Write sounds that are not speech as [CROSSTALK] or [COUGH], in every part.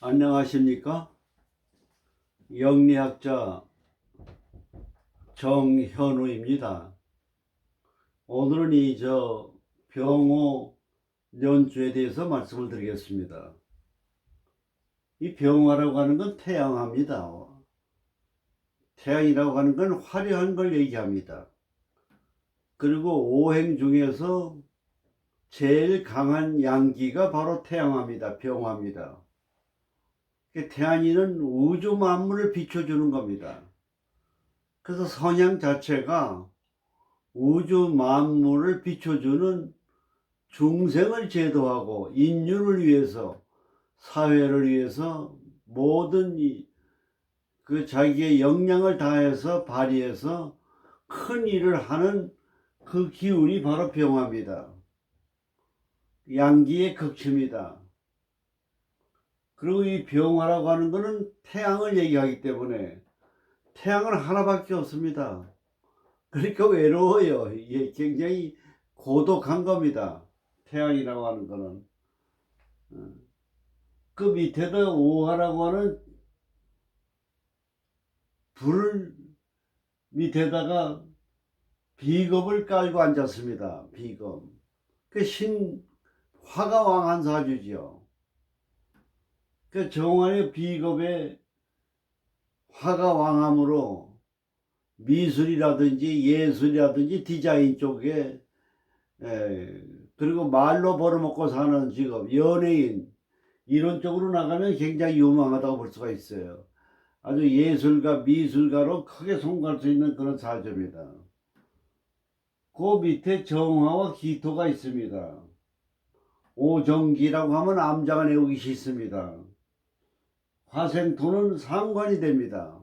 안녕하십니까? 영리학자 정현우입니다. 오늘은 이 저 병호 연주에 대해서 말씀을 드리겠습니다. 이 병화라고 하는 건 태양합니다. 태양이라고 하는 건 화려한 걸 얘기합니다. 그리고 오행 중에서 제일 강한 양기가 바로 태양합니다. 병화입니다. 그 태양이는 우주 만물을 비춰주는 겁니다. 그래서 성향 자체가 우주 만물을 비춰주는 중생을 제도하고 인류를 위해서 사회를 위해서 모든 이, 그 자기의 역량을 다해서 발휘해서 큰 일을 하는 그 기운이 바로 병화입니다. 양기의 극치입니다. 그리고 이 병화라고 하는 것은 태양을 얘기하기 때문에 태양은 하나밖에 없습니다. 그러니까 외로워요. 이게 굉장히 고독한 겁니다. 태양이라고 하는 거는. 어. 그 밑에다 오화라고 하는 불 밑에다가 비겁을 깔고 앉았습니다. 비겁. 그 신, 화가 왕한 사주지요. 그 정화의 비겁에 화가 왕함으로 미술이라든지 예술이라든지 디자인 쪽에 에, 그리고 말로 벌어먹고 사는 직업 연예인 이런 쪽으로 나가면 굉장히 유망하다고 볼 수가 있어요. 아주 예술가 미술가로 크게 성공할 수 있는 그런 사주입니다. 그 밑에 정화와 기토가 있습니다. 오정기라고 하면 암장을 내우기 싫습니다. 화생토는 상관이 됩니다.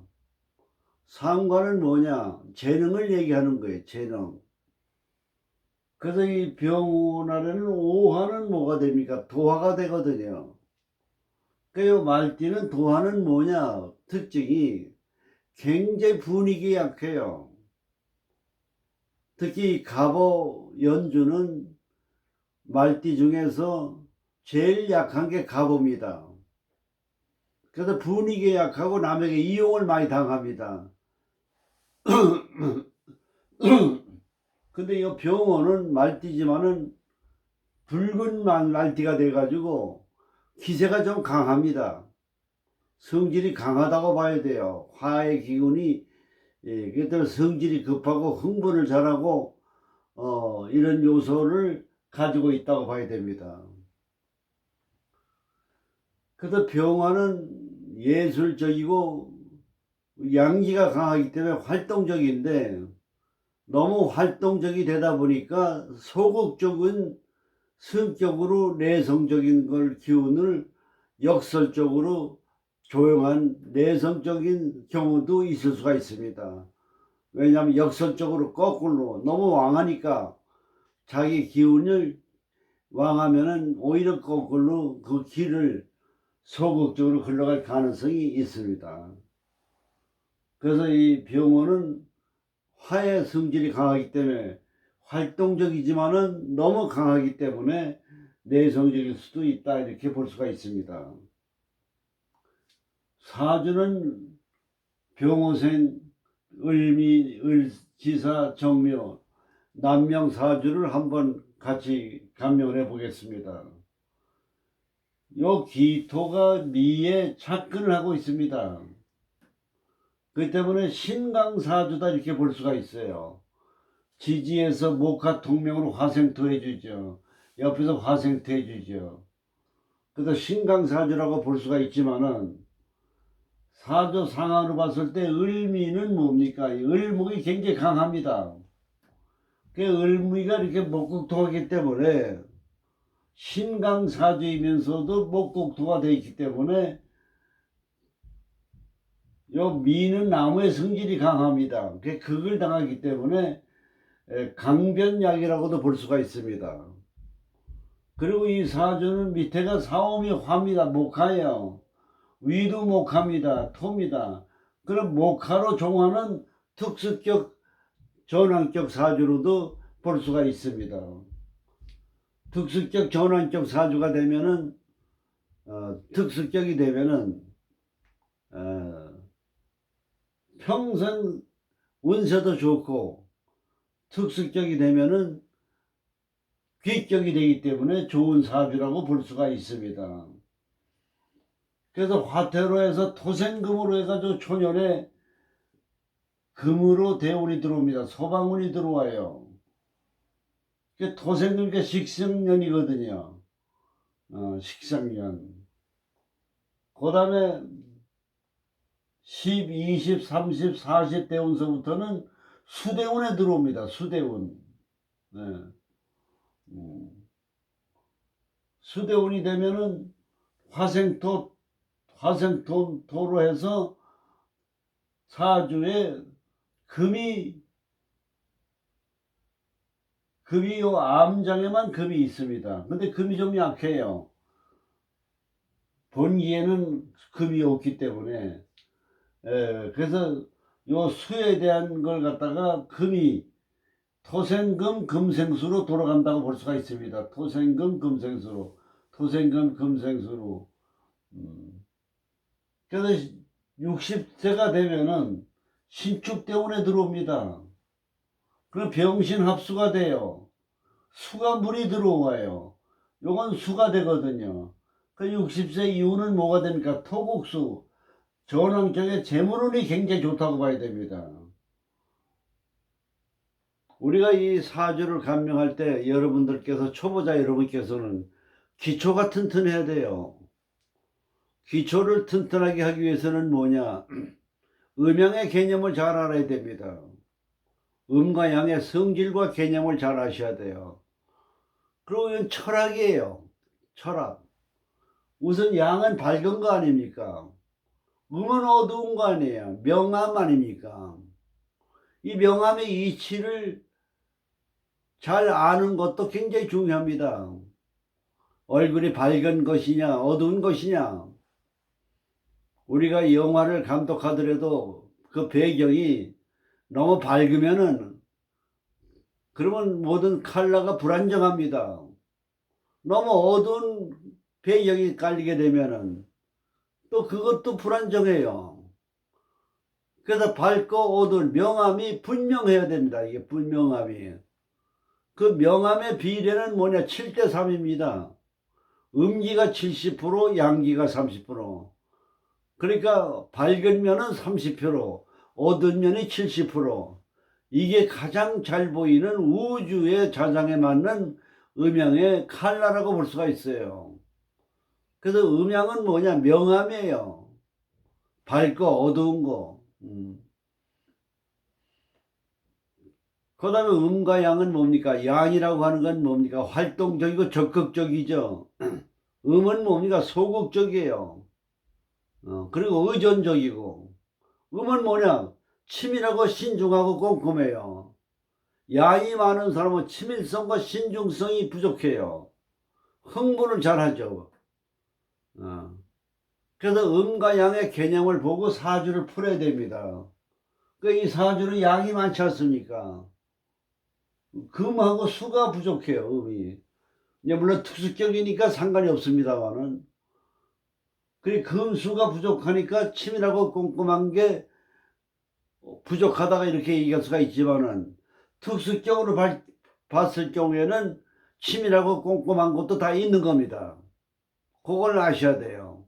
상관은 뭐냐? 재능을 얘기하는 거예요. 재능. 그래서 이 병원안에는 오화는 뭐가 됩니까? 도화가 되거든요. 그 말띠는 도화는 뭐냐? 특징이 굉장히 분위기 약해요. 특히 갑오 연주는 말띠 중에서 제일 약한 게 갑오입니다. 그래서 분위기에 약하고 남에게 이용을 많이 당합니다. [CLEARS THROAT] 근데 이 병원은 말띠지만은 붉은 말띠가 돼가지고 기세가 좀 강합니다. 성질이 강하다고 봐야 돼요. 화의 기운이 예, 그때 성질이 급하고 흥분을 잘하고 어, 이런 요소를 가지고 있다고 봐야 됩니다. 그래서 병화는 예술적이고 양기가 강하기 때문에 활동적인데 너무 활동적이 되다 보니까 소극적인 성격으로 내성적인 걸 기운을 역설적으로 조용한 내성적인 경우도 있을 수가 있습니다. 왜냐하면 역설적으로 거꾸로 너무 왕하니까 자기 기운을 왕하면은 오히려 거꾸로 그 길을 소극적으로 흘러갈 가능성이 있습니다. 그래서 이 병원은 화의 성질이 강하기 때문에 활동적이지만은 너무 강하기 때문에 내성적일 수도 있다 이렇게 볼 수가 있습니다. 사주는 병호생, 을미, 을지사, 정묘, 남명 사주를 한번 같이 감명을 해 보겠습니다. 요 기토가 미에 착근을 하고 있습니다. 그 때문에 신강사주다 이렇게 볼 수가 있어요. 지지에서 목화 통명으로 화생토 해주죠. 옆에서 화생토 해주죠. 그래서 신강사주라고 볼 수가 있지만은 사주 상황으로 봤을 때 을미는 뭡니까? 을목이 굉장히 강합니다. 그 을미가 이렇게 목국토하기 때문에 신강사주이면서도 목국토가 되어 있기 때문에 요 미는 나무의 성질이 강합니다. 그 극을 당하기 때문에 강변약이라고도 볼 수가 있습니다. 그리고 이 사주는 밑에가 사오미 화입니다. 목화예요. 위도 목화입니다. 토입니다. 그럼 목화로 종하는 특수격 전환격 사주로도 볼 수가 있습니다. 특수격 전환격 사주가 되면은 어, 특수격이 되면은 어, 평생 운세도 좋고 특수격이 되면은 귀격이 되기 때문에 좋은 사주라고 볼 수가 있습니다. 그래서 화태로에서 토생금으로 해가지고 초년에 금으로 대운이 들어옵니다. 소방운이 들어와요. 그 토생금이 식성년이거든요. 어, 식상년. 그 다음에 10, 20, 30, 40 대운서부터는 수대운에 들어옵니다. 수대운. 네. 음. 수대운이 되면은 화생토, 화생토, 토로 해서 사주에 금이, 금이 요 암장에만 금이 있습니다. 근데 금이 좀 약해요. 본기에는 금이 없기 때문에 예, 그래서 요 수에 대한 걸 갖다가 금이 토생금 금생수로 돌아간다고 볼 수가 있습니다. 토생금 금생수로 토생금 금생수로 음. 그래서 60세가 되면은 신축대운에 들어옵니다. 그럼 병신 합수가 돼요. 수가 물이 들어와요. 요건 수가 되거든요. 그 60세 이후는 뭐가 됩니까? 토국수. 전환경의 재물운이 굉장히 좋다고 봐야 됩니다. 우리가 이 사주를 감명할 때 여러분들께서 초보자 여러분께서는 기초가 튼튼해야 돼요. 기초를 튼튼하게 하기 위해서는 뭐냐? [CLEARS THROAT] 음양의 개념을 잘 알아야 됩니다. 음과 양의 성질과 개념을 잘 아셔야 돼요. 그리고 철학이에요. 철학. 우선 양은 밝은 거 아닙니까? 음은 어두운 거 아니에요. 명암 아닙니까? 이 명암의 이치를 잘 아는 것도 굉장히 중요합니다. 얼굴이 밝은 것이냐, 어두운 것이냐. 우리가 영화를 감독하더라도 그 배경이 너무 밝으면은 그러면 모든 컬러가 불안정합니다. 너무 어두운 배경이 깔리게 되면은 또 그것도 불안정해요. 그래서 밝고 어두운 명암이 분명해야 됩니다. 이게 분명함이. 그 명암의 비례는 뭐냐? 7대 3입니다. 음기가 70%, 양기가 30%. 그러니까 밝은 면은 30%, 어두운 면이 70%. 이게 가장 잘 보이는 우주의 자장에 맞는 음양의 칼라라고 볼 수가 있어요. 그래서 음양은 뭐냐? 명암이에요. 밝고 어두운 거. 음. 그 다음에 음과 양은 뭡니까? 양이라고 하는 건 뭡니까? 활동적이고 적극적이죠. [CLEARS THROAT] 음은 뭡니까? 소극적이에요. 어, 그리고 의존적이고. 음은 뭐냐? 치밀하고 신중하고 꼼꼼해요. 양이 많은 사람은 치밀성과 신중성이 부족해요. 흥분을 잘하죠. 어. 그래서 음과 양의 개념을 보고 사주를 풀어야 됩니다. 그이 사주는 양이 많지 않습니까? 금하고 수가 부족해요, 음이. 물론 특수격이니까 상관이 없습니다만은. 그 금수가 부족하니까 치밀하고 꼼꼼한 게 부족하다가 이렇게 얘기할 수가 있지만은 특수격으로 발- 봤을 경우에는 치밀하고 꼼꼼한 것도 다 있는 겁니다. 그걸 아셔야 돼요.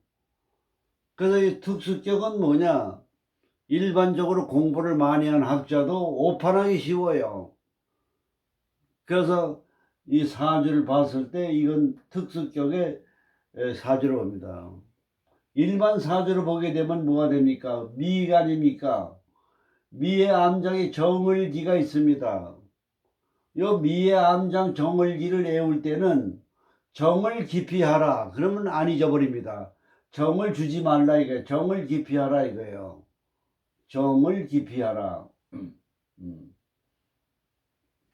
그래서 이 특수격은 뭐냐? 일반적으로 공부를 많이 한 학자도 오판하기 쉬워요. 그래서 이 사주를 봤을 때 이건 특수격의 에, 사주로 봅니다. 일반 사주를 보게 되면 뭐가 됩니까? 미가 아닙니까? 미의 암장에 정을기가 있습니다. 요 미의 암장 정을기를 애울 때는 정을 깊이 하라. 그러면 안 잊어버립니다. 정을 주지 말라 이거예요. 정을 깊이 하라 이거예요. 정을 깊이 하라. 음, 음.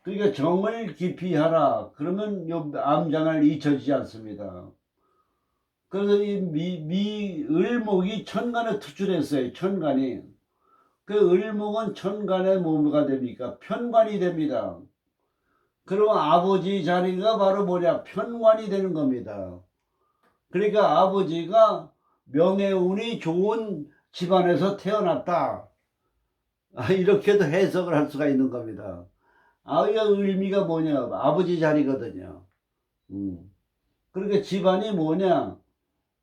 그러니까 정을 깊이 하라. 그러면 요 암장을 잊혀지지 않습니다. 그래서 이 미, 미, 을목이 천간에 투출했어요. 천간이. 그 을목은 천간에 뭐가 됩니까? 편관이 됩니다. 그러면 아버지 자리가 바로 뭐냐? 편관이 되는 겁니다. 그러니까 아버지가 명예운이 좋은 집안에서 태어났다. 아, 이렇게도 해석을 할 수가 있는 겁니다. 아이가 의미가 뭐냐? 아버지 자리거든요. 음. 그러니까 집안이 뭐냐?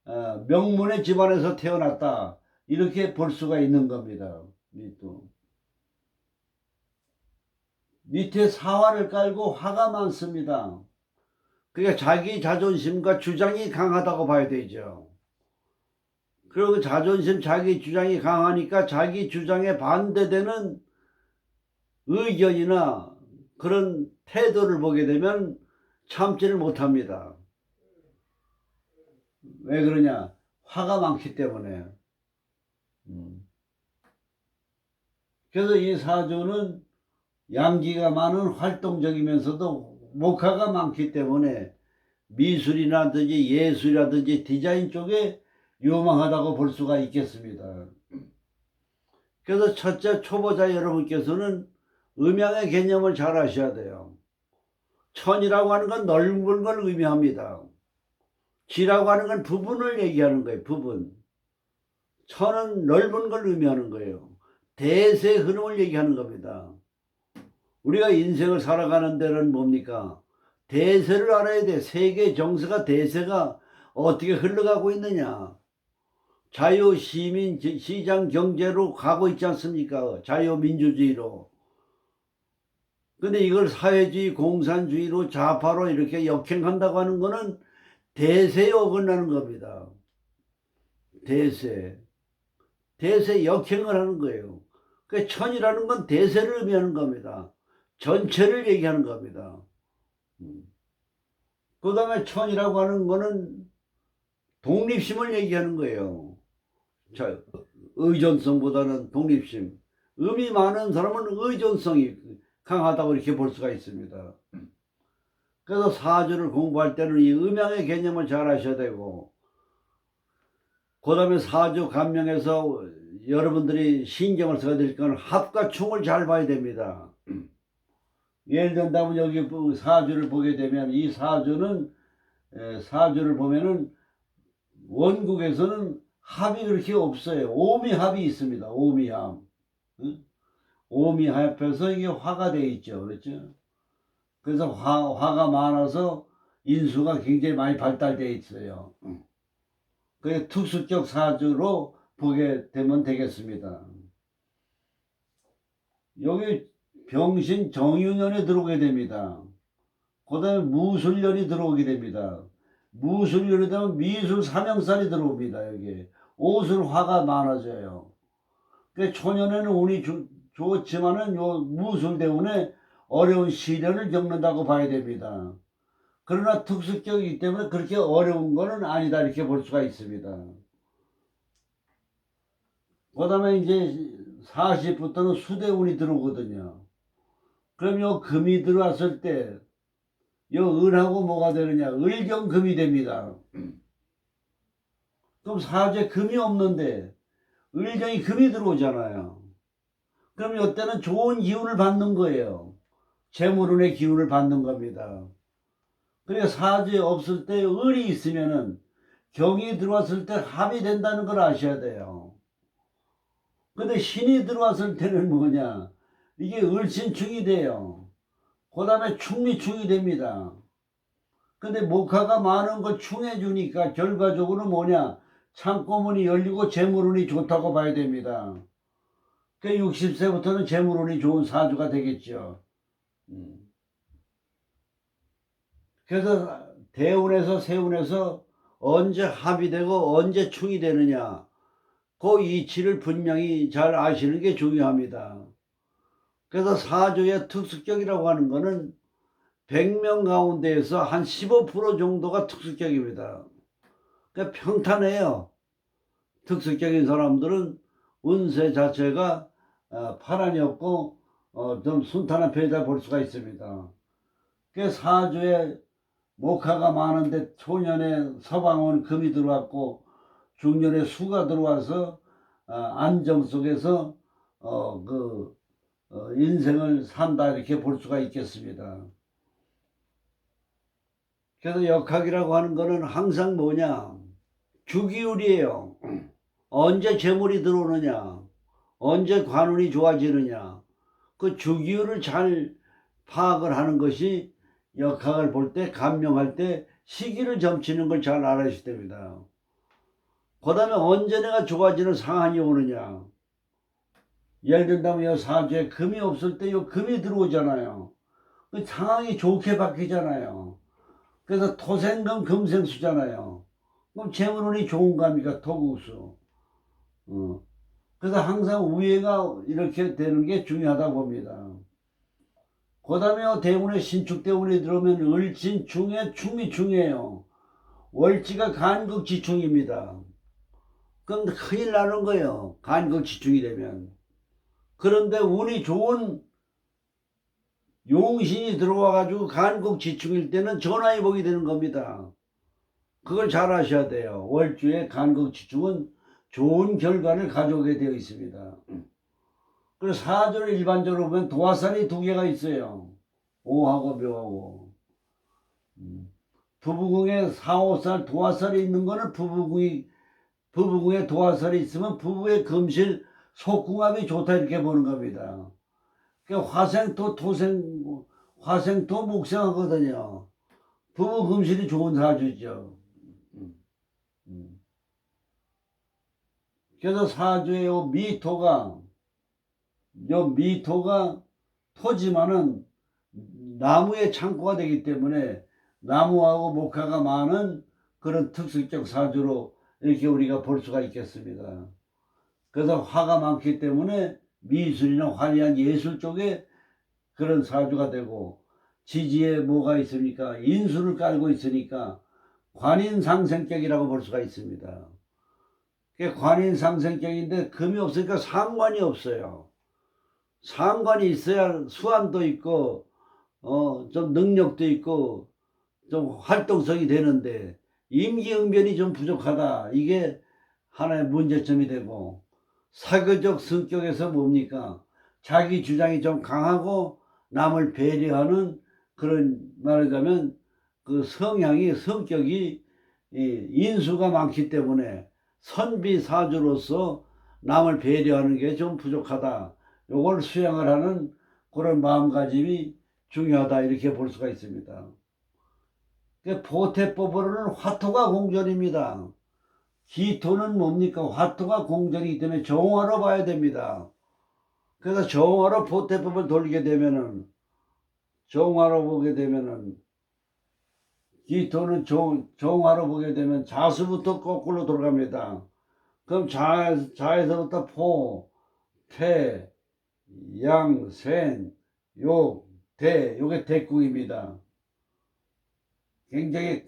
어, 명문의 집안에서 태어났다. 이렇게 볼 수가 있는 겁니다. 이 또. 밑에 사활을 깔고 화가 많습니다. 그러니까 자기 자존심과 주장이 강하다고 봐야 되죠. 그리고 자존심, 자기 주장이 강하니까 자기 주장에 반대되는 의견이나 그런 태도를 보게 되면 참지를 못합니다. 왜 그러냐? 화가 많기 때문에. 음. 그래서 이 사주는 양기가 많은 활동적이면서도 목화가 많기 때문에 미술이라든지 예술이라든지 디자인 쪽에 유망하다고 볼 수가 있겠습니다. 그래서 첫째 초보자 여러분께서는 음양의 개념을 잘 아셔야 돼요. 천이라고 하는 건 넓은 걸 의미합니다. 지라고 하는 건 부분을 얘기하는 거예요. 부분. 천은 넓은 걸 의미하는 거예요. 대세 흐름을 얘기하는 겁니다. 우리가 인생을 살아가는 데는 뭡니까? 대세를 알아야 돼. 세계 정세가 대세가 어떻게 흘러가고 있느냐. 자유 시민 지- 시장 경제로 가고 있지 않습니까? 자유 민주주의로. 근데 이걸 사회주의 공산주의로 좌파로 이렇게 역행한다고 하는 거는 대세에 어긋나는 겁니다. 대세. 대세 역행을 하는 거예요. 그 천이라는 건 대세를 의미하는 겁니다. 전체를 얘기하는 겁니다. 그 다음에 천이라고 하는 거는 독립심을 얘기하는 거예요. 자, 의존성보다는 독립심. 음이 많은 사람은 의존성이 강하다고 이렇게 볼 수가 있습니다. 그래서 사주를 공부할 때는 이 음양의 개념을 잘 아셔야 되고, 그 다음에 사주 감명에서 여러분들이 신경을 써야 될 건 합과 충을 잘 봐야 됩니다. [CLEARS THROAT] 예를 든다면 여기 보- 사주를 보게 되면 이 사주는 에, 사주를 보면은 원국에서는 합이 그렇게 없어요. 오미합이 있습니다. 오미합. 응? 오미합에서 이게 화가 돼 있죠. 그렇죠? 그래서 화, 화가 많아서 인수가 굉장히 많이 발달돼 있어요. 그 특수적 사주로 보게 되면 되겠습니다. 여기 병신 정유년에 들어오게 됩니다. 그 다음에 무술년이 들어오게 됩니다. 무술년이 되면 미술 삼형살이 들어옵니다. 여기 오술 화가 많아져요. 그 초년에는 운이 좋, 좋지만은 요 무술 때문에 어려운 시련을 겪는다고 봐야 됩니다. 그러나 특수격이기 때문에 그렇게 어려운 거는 아니다 이렇게 볼 수가 있습니다. 그 다음에 이제 40부터는 수대운이 들어오거든요. 그럼 요 금이 들어왔을 때, 요 을하고 뭐가 되느냐? 을경금이 됩니다. 그럼 사주에 금이 없는데, 을경이 금이 들어오잖아요. 그럼 요때는 좋은 기운을 받는 거예요. 재물운의 기운을 받는 겁니다. 그러니까 사주에 없을 때 을이 있으면은 경이 들어왔을 때 합이 된다는 걸 아셔야 돼요. 근데 신이 들어왔을 때는 뭐냐? 이게 을신충이 돼요. 그 다음에 충리충이 됩니다. 근데 목화가 많은 걸 충해주니까 결과적으로 뭐냐? 창고문이 열리고 재물운이 좋다고 봐야 됩니다. 그 60세부터는 재물운이 좋은 사주가 되겠죠. 음. 그래서 대운에서 세운에서 언제 합이 되고 언제 충이 되느냐 그 이치를 분명히 잘 아시는 게 중요합니다. 그래서 사주의 특수격이라고 하는 거는 100명 가운데에서 한 15% 정도가 특수격입니다. 그러니까 평탄해요. 특수격인 사람들은 운세 자체가 어, 파란이 없고 어, 좀 순탄한 편이다 볼 수가 있습니다. 그 사주에 목화가 많은데 초년에 서방은 금이 들어왔고 중년에 수가 들어와서 어, 안정 속에서 어, 그 어, 인생을 산다 이렇게 볼 수가 있겠습니다. 그래서 역학이라고 하는 거는 항상 뭐냐 주기율이에요. [CLEARS THROAT] 언제 재물이 들어오느냐, 언제 관운이 좋아지느냐, 그 주기율을 잘 파악을 하는 것이 역학을 볼 때, 감명할 때 시기를 점치는 걸 잘 알아야 됩니다. 그 다음에 언제 내가 좋아지는 상한이 오느냐. 예를 든다면 이 사주에 금이 없을 때이 금이 들어오잖아요. 그 상황이 좋게 바뀌잖아요. 그래서 토생금 금생수잖아요. 그럼 재물운이 좋은 겁니까? 토국수. 어. 그래서 항상 우애가 이렇게 되는 게 중요하다 봅니다. 그 다음에 대운에 신축대운이 들어오면 을진 중에 충이 중이에요. 월지가 간극지충입니다. 그럼 큰일 나는 거예요. 간극지충이 되면. 그런데 운이 좋은 용신이 들어와가지고 간극지충일 때는 전화위 복이 되는 겁니다. 그걸 잘 아셔야 돼요. 월주의 간극지충은 좋은 결과를 가져오게 되어 있습니다. 그래서 사주를 일반적으로 보면 도화살이 두 개가 있어요. 오하고 묘하고. 음. 부부궁에 사오살 도화살이 있는 거는 부부궁이 부부궁에 도화살이 있으면 부부의 금실 속궁합이 좋다 이렇게 보는 겁니다. 그러니까 화생토 토생 화생토 목생하거든요. 부부 금실이 좋은 사주죠. 음, 음. 그래서 사주의 요 미토가 요 미토가 토지만은 나무의 창고가 되기 때문에 나무하고 목화가 많은 그런 특수적 사주로 이렇게 우리가 볼 수가 있겠습니다. 그래서 화가 많기 때문에 미술이나 화려한 예술 쪽에 그런 사주가 되고 지지에 뭐가 있습니까? 인수를 깔고 있으니까 관인상생격이라고 볼 수가 있습니다. 그게 관인 상생격인데 금이 없으니까 상관이 없어요. 상관이 있어야 수완도 있고 어, 좀 능력도 있고 좀 활동성이 되는데 임기응변이 좀 부족하다. 이게 하나의 문제점이 되고 사교적 성격에서 뭡니까? 자기 주장이 좀 강하고 남을 배려하는 그런 말하자면 그 성향이 성격이 이 인수가 많기 때문에 선비사주로서 남을 배려하는 게 좀 부족하다. 요걸 수양을 하는 그런 마음가짐이 중요하다 이렇게 볼 수가 있습니다. 그 보태법으로는 화토가 공전입니다. 기토는 뭡니까? 화토가 공전이기 때문에 정화로 봐야 됩니다. 그래서 정화로 보태법을 돌리게 되면은 정화로 보게 되면은 기토는 정, 정화로 보게 되면 자수부터 거꾸로 돌아갑니다. 그럼 자, 자에서부터 포, 태, 양, 생, 욕, 대, 요게 대국입니다. 굉장히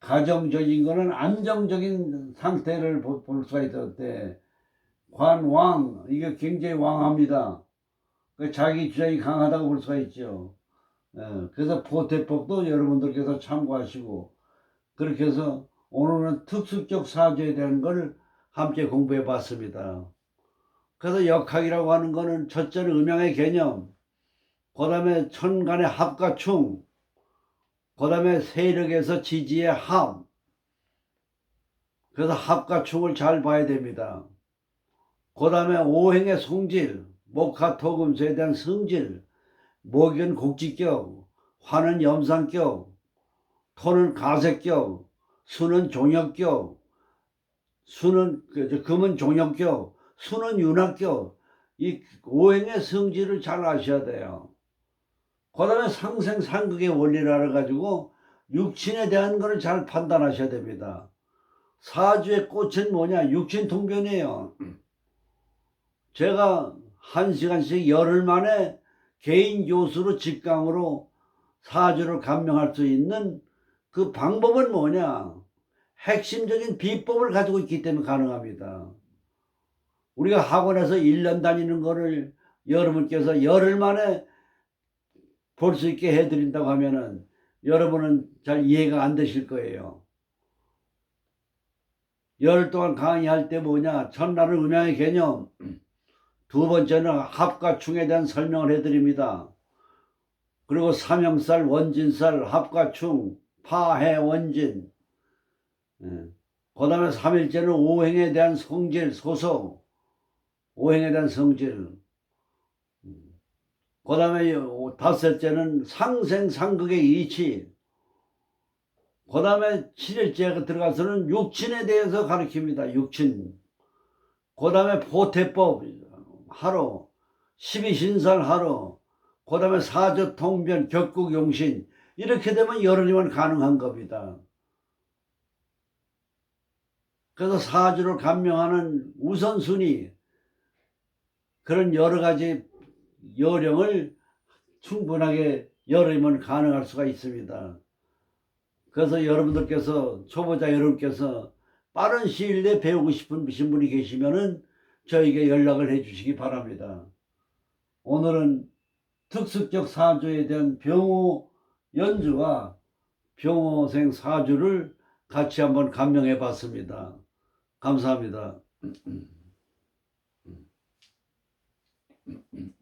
가정적인 거는 안정적인 상태를 보- 볼 수가 있었대. 관, 왕, 이게 굉장히 왕합니다. 그 자기 주장이 강하다고 볼 수가 있죠. 예, 그래서 보태법도 여러분들께서 참고하시고, 그렇게 해서 오늘은 특수적 사주에 대한 걸 함께 공부해 봤습니다. 그래서 역학이라고 하는 거는 첫째는 음양의 개념, 그 다음에 천간의 합과 충, 그 다음에 세력에서 지지의 합. 그래서 합과 충을 잘 봐야 됩니다. 그 다음에 오행의 성질, 목화토금수에 대한 성질, 목은 곡지격, 화는 염상격, 토는 가색격, 수는 종역격, 수는 그, 저, 금은 종역격, 수는 윤학격. 이 오행의 성질을 잘 아셔야 돼요. 그 다음에 상생 상극의 원리를 알아가지고 육친에 대한 것을 잘 판단하셔야 됩니다. 사주의 꽃은 뭐냐? 육친 통변이에요. [CLEARS THROAT] 제가 한 시간씩 열흘 만에 개인 교수로 직강으로 사주를 감명할 수 있는 그 방법은 뭐냐? 핵심적인 비법을 가지고 있기 때문에 가능합니다. 우리가 학원에서 1년 다니는 거를 여러분께서 열흘 만에 볼 수 있게 해드린다고 하면은 여러분은 잘 이해가 안 되실 거예요. 열흘 동안 강의할 때 뭐냐? 첫날은 음양의 개념, 두 번째는 합과 충에 대한 설명을 해드립니다. 그리고 삼형살, 원진살, 합과 충, 파해, 원진. 예. 그 다음에 3일째는 오행에 대한 성질, 소속. 오행에 대한 성질. 그 다음에 다섯째는 상생, 상극의 이치. 그 다음에 7일째 들어가서는 육친에 대해서 가르칩니다. 육친. 그 다음에 보태법 하루. 12신살 하루. 그 다음에 사저통변, 격국용신. 이렇게 되면 열흘이면 가능한 겁니다. 그래서 사주를 감명하는 우선순위 그런 여러 가지 요령을 충분하게 열으면 가능할 수가 있습니다. 그래서 여러분들께서 초보자 여러분께서 빠른 시일 내에 배우고 싶은 분이 계시면은 저에게 연락을 해 주시기 바랍니다. 오늘은 특수적 사주에 대한 병호 연주와 병호생 사주를 같이 한번 감명해 봤습니다. 감사합니다. 음, 음, 음,